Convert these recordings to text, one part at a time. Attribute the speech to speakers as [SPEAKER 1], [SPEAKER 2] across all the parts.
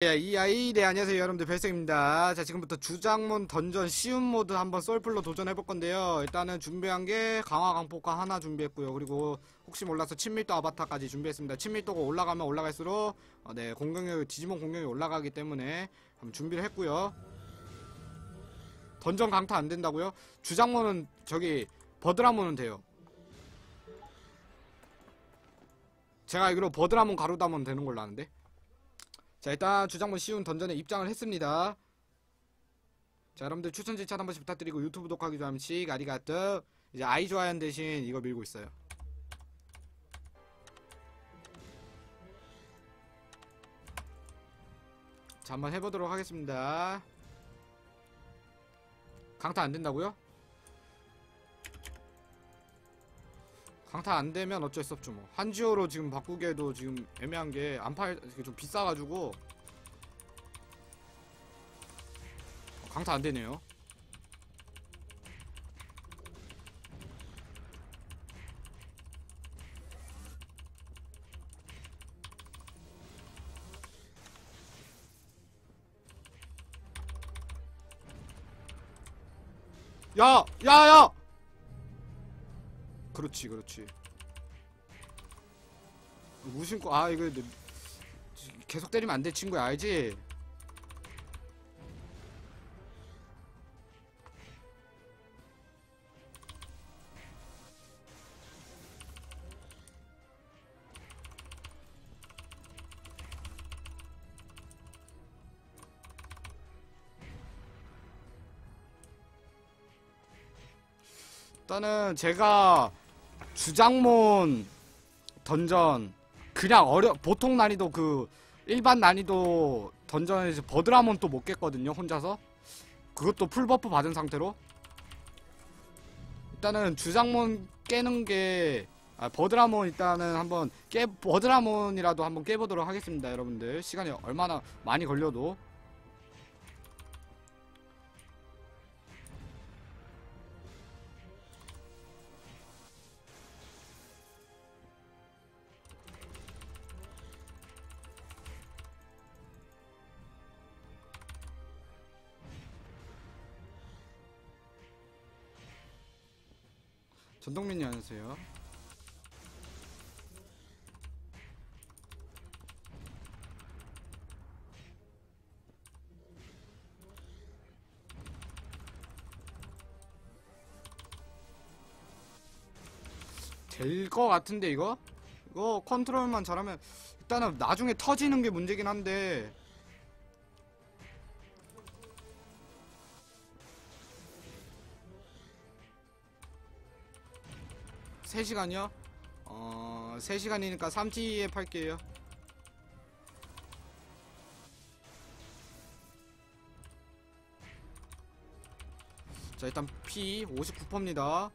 [SPEAKER 1] 예, 이 아이 네 안녕하세요 여러분들. 별생입니다. 자 지금부터 주장문 던전 쉬운 모드 한번 솔플로 도전해 볼 건데요. 일단은 준비한 게 강화 강폭화 하나 준비했고요. 그리고 혹시 몰라서 친밀도 아바타까지 준비했습니다. 친밀도가 올라가면 올라갈수록 어, 네 공격력 디지몬 공격이 올라가기 때문에 한번 준비를 했고요. 던전 강타 안 된다고요? 주장문은 저기 버드라문은 돼요. 제가 알기로 버드라문 가루다문 되는 걸로 아는데 자 일단 주장문 쉬운 던전에 입장을 했습니다. 자 여러분들 추천 질차 한 번씩 부탁드리고 유튜브 독하기 좋아함씩 아리가또. 이제 아이 좋아하는 대신 이거 밀고 있어요. 자 한번 해보도록 하겠습니다. 강타 안된다고요? 강타 안 되면 어쩔 수 없죠 뭐 한지오로 지금 바꾸기에도 지금 애매한 게 안 팔 좀 비싸가지고 어, 강타 안 되네요 야! 야! 야! 그렇지 그렇지 무심코 아 이거 내- 계속 때리면 안 돼 친구야 알지? 일단은 제가 주장몬 던전 그냥 어려 보통 난이도 그 일반 난이도 던전에서 버드라몬 또 못 깼거든요 혼자서. 그것도 풀버프 받은 상태로. 일단은 주장몬 깨는 게 아, 버드라몬 일단은 한번 깨 버드라몬이라도 한번 깨보도록 하겠습니다 여러분들. 시간이 얼마나 많이 걸려도 전동민이 안녕하세요 될 거 같은데 이거? 이거 컨트롤만 잘하면 일단은 나중에 터지는 게 문제긴 한데 세시간이요? 어... 3시간이니까 3T에 팔게요. 자 일단 P 59%입니다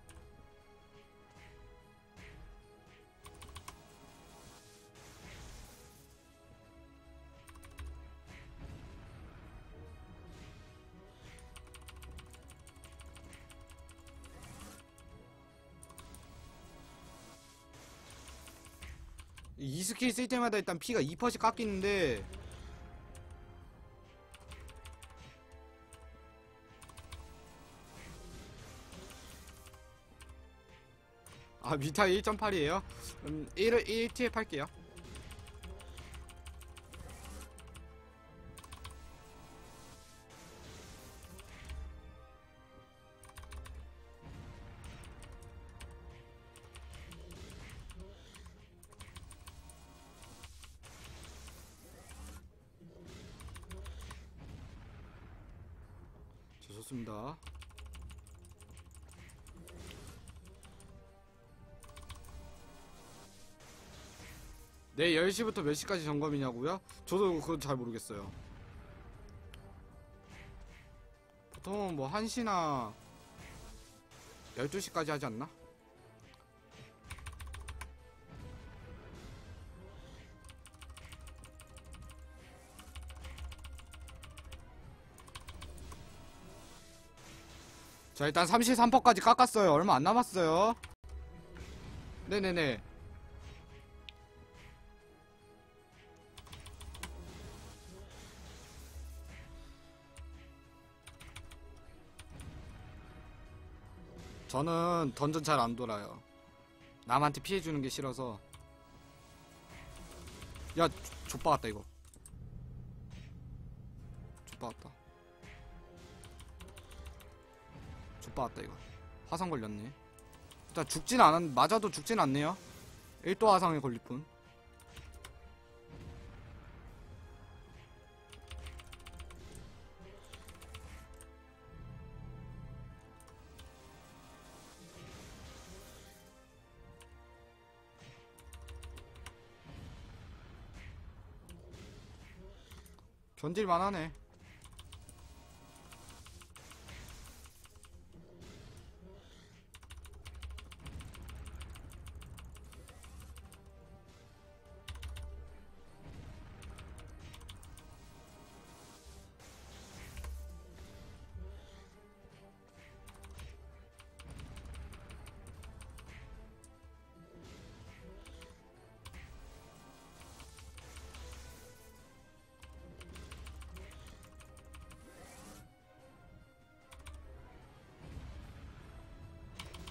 [SPEAKER 1] 이 스킬 쓸 때마다 일단 피가 2%씩 깎이는데 아 미타 1.8이에요? 음 1을 1T에 팔게요 좋습니다 네 10시부터 몇 시까지 점검이냐고요? 저도 그건 잘 모르겠어요 보통은 뭐 1시나 12시까지 하지 않나? 자 일단 33퍼까지 깎았어요. 얼마 안 남았어요. 네네네. 저는 던전 잘 안 돌아요. 남한테 피해주는 게 싫어서. 야 좆, 좆 박았다 이거. 같다, 이거. 화상 걸렸네. 일단 죽진 않았, 맞아도 죽진 않네요. 1도 화상에 걸릴 뿐. 견딜만 하네.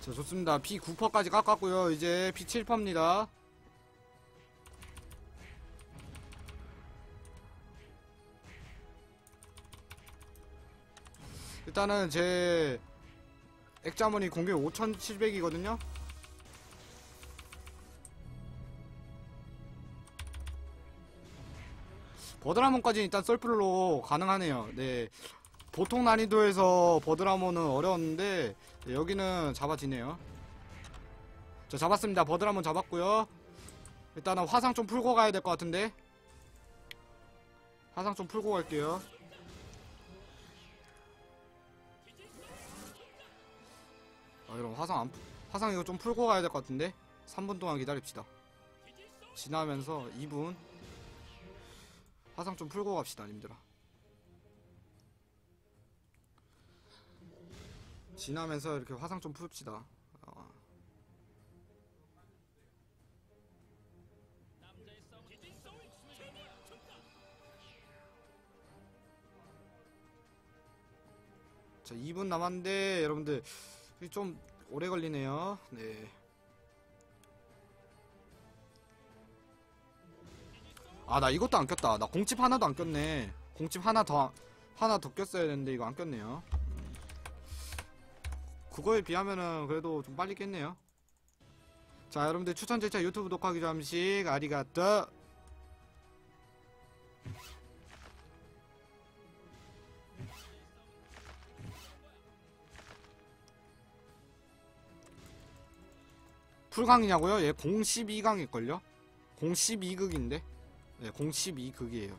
[SPEAKER 1] 자, 좋습니다. P 9%까지 깎았고요. 이제 P 7%입니다. 일단은 제 액자머니 공격 5,700이거든요. 버드라몬까지 일단 썰풀로 가능하네요. 네. 보통 난이도에서 버드라몬은 어려웠는데 네, 여기는 잡아지네요. 자 잡았습니다. 버드라몬 잡았고요. 일단은 화상 좀 풀고 가야 될 것 같은데 화상 좀 풀고 갈게요. 아 여러분 화상 안 풀- 화상 이거 좀 풀고 가야 될 것 같은데 3분 동안 기다립시다. 지나면서 2분 화상 좀 풀고 갑시다 님들아. 지나면서 이렇게 화상 좀 풉시다. 어. 자, 2분 남았는데 여러분들 좀 오래 걸리네요. 네. 아, 나 이것도 안 꼈다. 나 공집 하나도 안 꼈네. 공집 하나 더 하나 더 꼈어야 되는데 이거 안 꼈네요. 그거에 비하면은 그래도 좀 빨리 깼네요. 자, 여러분들 추천 제차 유튜브 독하기 잠식 아리가또. 풀강이냐고요? 예, 012강일걸요? 012극인데? 네, 012극이에요.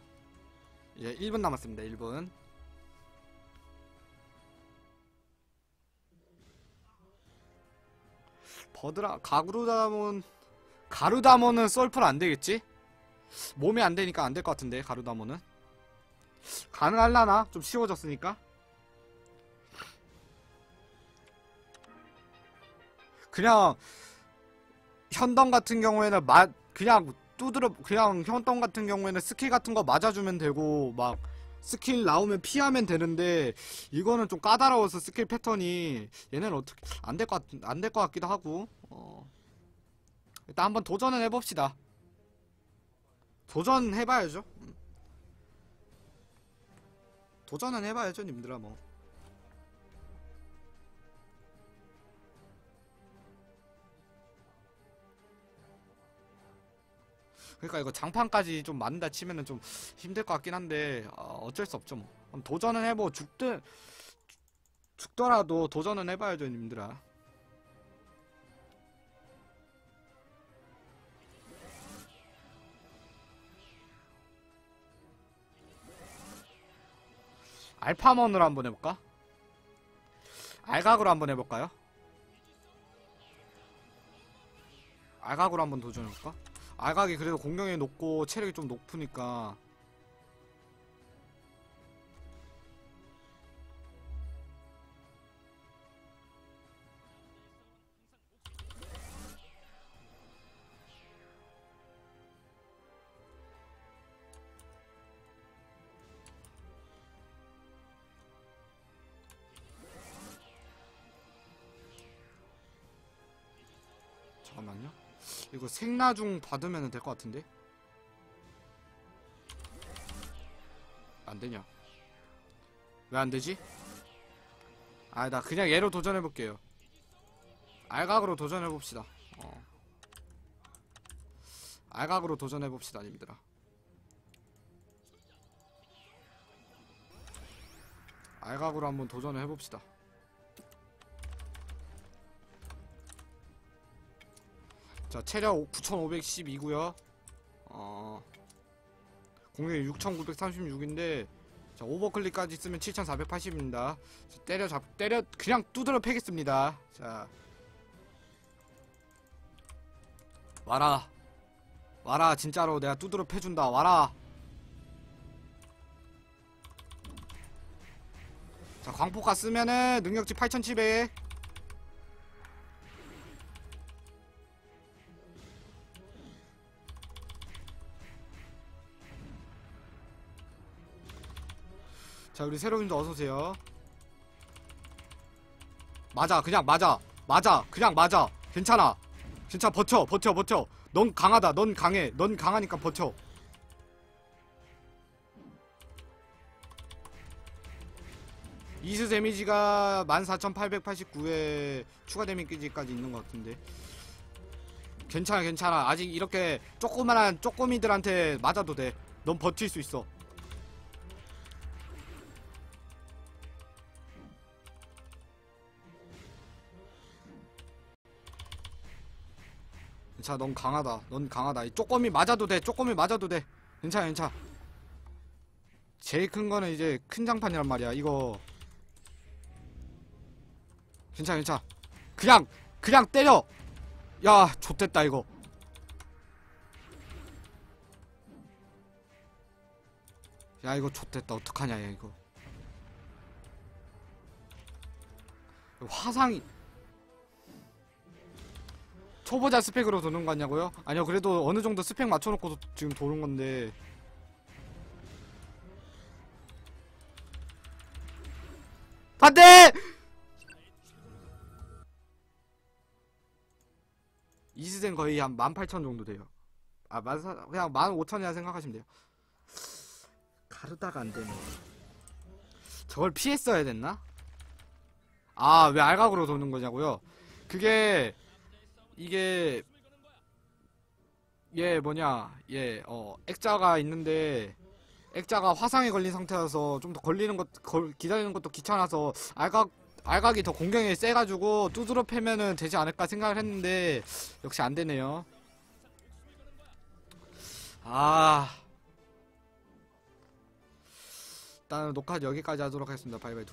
[SPEAKER 1] 예, 1분 남았습니다, 1분. 버드라 가루다몬 가루다몬은 썰풀 안 되겠지? 몸에 안 되니까 안 될 것 같은데 가루다몬은 가능할라나? 좀 쉬워졌으니까 그냥 현동 같은 경우에는 마 그냥 두드려 그냥 현동 같은 경우에는 스킬 같은 거 맞아주면 되고 막 스킬 나오면 피하면 되는데 이거는 좀 까다로워서 스킬 패턴이 얘는 어떻게 안 될것 같, 안될 것 같기도 하고 어. 일단 한번 도전은 해봅시다. 도전 해봐야죠. 음. 도전은 해봐야죠, 님들아 뭐. 그러니까 이거 장판까지 좀 만다 치면은 좀 힘들 것 같긴 한데 어, 어쩔 수 없죠 뭐. 도전은 해보 죽든 죽더라도 도전은 해봐야죠, 님들아. 알파몬으로 한번 해볼까? 알각으로 한번 해볼까요? 알각으로 한번 도전해볼까? 아각이 그래도 공격이 높고 체력이 좀 높으니까. 잠깐만요. 이거 생나중 받으면 될 것 같은데? 안 되냐? 왜 안 되지? 아, 나 그냥 얘로 도전해 볼게요. 알각으로 도전해 봅시다. 어. 알각으로 도전해 봅시다, 님들아. 알각으로 한번 도전을 해봅시다. 자, 체력 9,512고요. 어. 공격이 6,936인데 자, 오버클릭까지 쓰면 7,480입니다. 때려 잡 때려 그냥 두드려 패겠습니다. 자. 와라. 와라. 진짜로 내가 두드려 패준다. 와라. 자, 광폭가 쓰면은 능력치 8,700. 자, 우리 새로운도 어서오세요. 맞아, 그냥 맞아. 맞아, 그냥 맞아. 괜찮아. 진짜 버텨, 버텨, 버텨. 넌 강하다, 넌 강해. 넌 강하니까 버텨. 이스 데미지가 14,889에 추가 데미지까지 있는 것 같은데. 괜찮아, 괜찮아. 아직 이렇게 조그만한 쪼꼬미들한테 맞아도 돼. 넌 버틸 수 있어. 자, 넌 강하다. 넌 강하다. 이 쪼꼬미 맞아도 돼. 쪼꼬미 맞아도 돼. 괜찮아, 괜찮아. 제일 큰 거는 이제 큰 장판이란 말이야. 이거. 괜찮아, 괜찮아. 그냥, 그냥 때려! 야, 좆됐다, 이거. 야, 이거 좆됐다. 어떡하냐, 야, 이거. 화상이. 초보자 스펙으로 도는 거 같냐고요? 아니요 그래도 어느 정도 스펙 맞춰놓고 도- 지금 도는 건데 안돼! 이스젠 거의 한 18,000 정도 돼요 아 만사, 그냥 15,000이라 생각하시면 돼요 가르다가 안되네 저걸 피했어야 됐나? 아 왜 알각으로 도는 거냐고요? 그게 이게 얘 뭐냐 얘어 액자가 있는데 액자가 화상에 걸린 상태여서 좀 더 걸리는 것 걸, 기다리는 것도 귀찮아서 알각 알각이 더 공격이 세가지고 두드러 패면은 되지 않을까 생각을 했는데 역시 안 되네요. 아 일단 녹화 여기까지 하도록 하겠습니다. 바이바이.